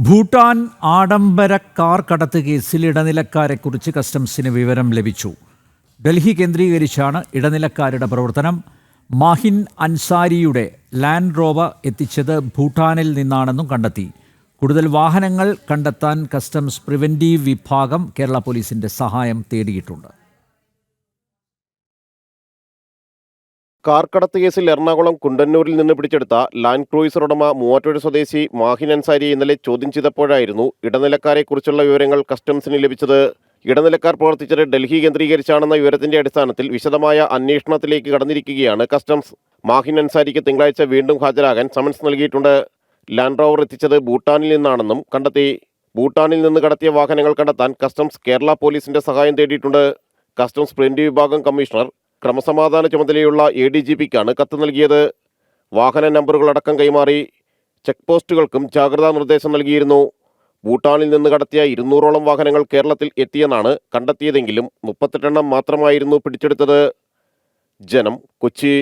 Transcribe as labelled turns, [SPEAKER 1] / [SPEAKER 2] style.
[SPEAKER 1] ഭൂട്ടാൻ ആഡംബര കാർ കടത്ത് കേസിൽ ഇടനിലക്കാരെക്കുറിച്ച് കസ്റ്റംസിന് വിവരം ലഭിച്ചു. ഡൽഹി കേന്ദ്രീകരിച്ചാണ് ഇടനിലക്കാരുടെ പ്രവർത്തനം. മാഹിൻ അൻസാരിയുടെ ലാൻഡ് റോവ എത്തിച്ചത് ഭൂട്ടാനിൽ നിന്നാണെന്നും കണ്ടെത്തി. കൂടുതൽ വാഹനങ്ങൾ കണ്ടെത്താൻ കസ്റ്റംസ് പ്രിവന്റീവ് വിഭാഗം കേരള പോലീസിന്റെ സഹായം തേടിയിട്ടുണ്ട്.
[SPEAKER 2] കാർ കടത്ത് കേസിൽ എറണാകുളം കുണ്ടന്നൂരിൽ നിന്ന് പിടിച്ചെടുത്ത ലാൻഡ് ക്രൂയിസർ ഉടമ മൂവാറ്റുപുഴ സ്വദേശി മാഹിൻ അൻസാരി ഇന്നലെ ചോദ്യം ചെയ്തപ്പോഴായിരുന്നു ഇടനിലക്കാരെക്കുറിച്ചുള്ള വിവരങ്ങൾ കസ്റ്റംസിന് ലഭിച്ചത്. ഇടനിലക്കാർ പ്രവർത്തിച്ചത് ഡൽഹി കേന്ദ്രീകരിച്ചാണെന്ന വിവരത്തിന്റെ അടിസ്ഥാനത്തിൽ വിശദമായ അന്വേഷണത്തിലേക്ക് കടന്നിരിക്കുകയാണ് കസ്റ്റംസ്. മാഹിൻ അൻസാരിക്ക് തിങ്കളാഴ്ച വീണ്ടും ഹാജരാകാൻ സമൻസ് നൽകിയിട്ടുണ്ട്. ലാൻഡ് റോവർ എത്തിച്ചത് ഭൂട്ടാനിൽ നിന്നാണെന്നും കണ്ടെത്തി. ഭൂട്ടാനിൽ നിന്ന് കടത്തിയ വാഹനങ്ങൾ കണ്ടെത്താൻ കസ്റ്റംസ് കേരള പോലീസിന്റെ സഹായം തേടിയിട്ടുണ്ട്. കസ്റ്റംസ് പ്രിന്റ് വിഭാഗം കമ്മീഷണർ ക്രമസമാധാന ചുമതലയുള്ള എ ഡി ജി പിക്കാണ് കത്ത് നൽകിയത്. വാഹന നമ്പറുകളടക്കം കൈമാറി ചെക്ക് പോസ്റ്റുകൾക്കും ജാഗ്രതാ നിർദ്ദേശം നൽകിയിരുന്നു. ഭൂട്ടാനിൽ നിന്ന് കടത്തിയ ഇരുന്നൂറോളം വാഹനങ്ങൾ കേരളത്തിൽ എത്തിയെന്നാണ് കണ്ടെത്തിയതെങ്കിലും മുപ്പത്തെട്ടെണ്ണം മാത്രമായിരുന്നു പിടിച്ചെടുത്തത്. ജനം കൊച്ചി